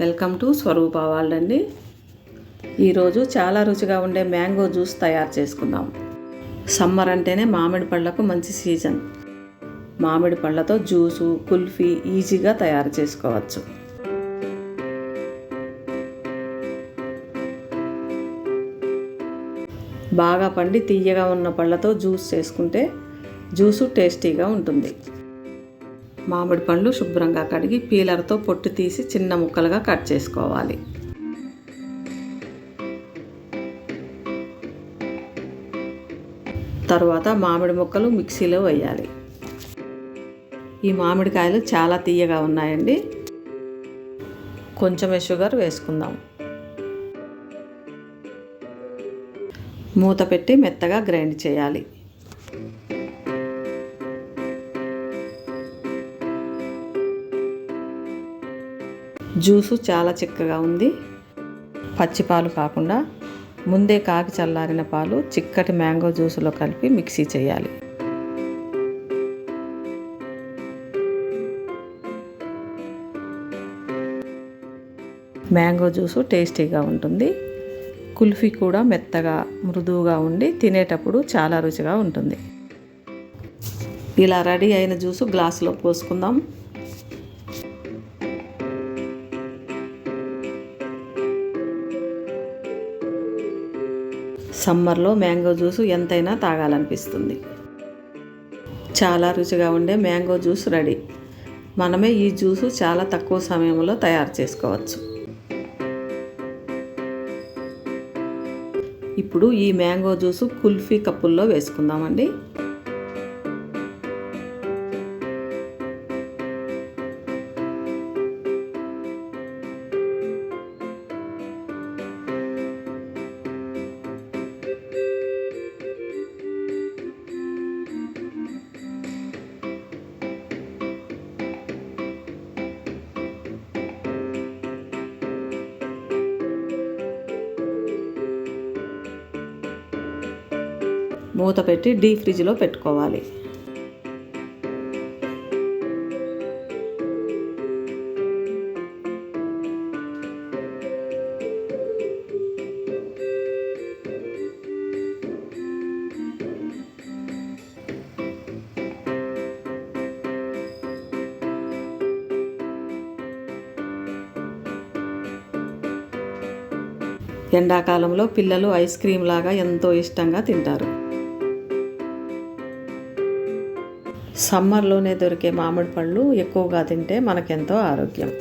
Welcome to స్వరూప వాళ్ళండి. అండి ఈరోజు చాలా రుచిగా ఉండే మ్యాంగో జ్యూస్ తయారు చేసుకుందాం. సమ్మర్ అంటేనే మామిడి పళ్ళకు మంచి సీజన్. మామిడి పళ్ళతో జ్యూసు కుల్ఫీ ఈజీగా తయారు చేసుకోవచ్చు. బాగా పండి తీయగా ఉన్న పళ్ళతో జ్యూస్ చేసుకుంటే జ్యూసు టేస్టీగా ఉంటుంది. మామిడి పండ్లు శుభ్రంగా కడిగి పీలర్తో పొట్టు తీసి చిన్న ముక్కలుగా కట్ చేసుకోవాలి. తరువాత మామిడి ముక్కలు మిక్సీలో వేయాలి. ఈ మామిడికాయలు చాలా తీయగా ఉన్నాయండి. కొంచెమే షుగర్ వేసుకుందాం. మూత పెట్టి మెత్తగా గ్రైండ్ చేయాలి. జ్యూసు చాలా చిక్కగా ఉంది. పచ్చిపాలు కాకుండా ముందే కాకి చల్లారిన పాలు చిక్కటి మ్యాంగో జ్యూసులో కలిపి మిక్సీ చేయాలి. మ్యాంగో జ్యూసు టేస్టీగా ఉంటుంది. కుల్ఫీ కూడా మెత్తగా మృదువుగా ఉండి తినేటప్పుడు చాలా రుచిగా ఉంటుంది. ఇలా రెడీ అయిన జ్యూసు గ్లాసులో పోసుకుందాం. సమ్మర్లో మ్యాంగో జ్యూస్ ఎంతైనా తాగాలనిపిస్తుంది. చాలా రుచిగా ఉండే మ్యాంగో జ్యూస్ రెడీ. మనమే ఈ జ్యూసు చాలా తక్కువ సమయంలో తయారు చేసుకోవచ్చు. ఇప్పుడు ఈ మ్యాంగో జ్యూసు కుల్ఫీ కప్పుల్లో వేసుకుందామండి. మూత పెట్టి డీ ఫ్రిడ్జ్లో పెట్టుకోవాలి. ఎండాకాలంలో పిల్లలు ఐస్ క్రీమ్ లాగా ఎంతో ఇష్టంగా తింటారు. సమ్మర్లోనే దొరికే మామిడి పళ్ళు ఎక్కువగా తింటే మనకెంతో ఆరోగ్యం.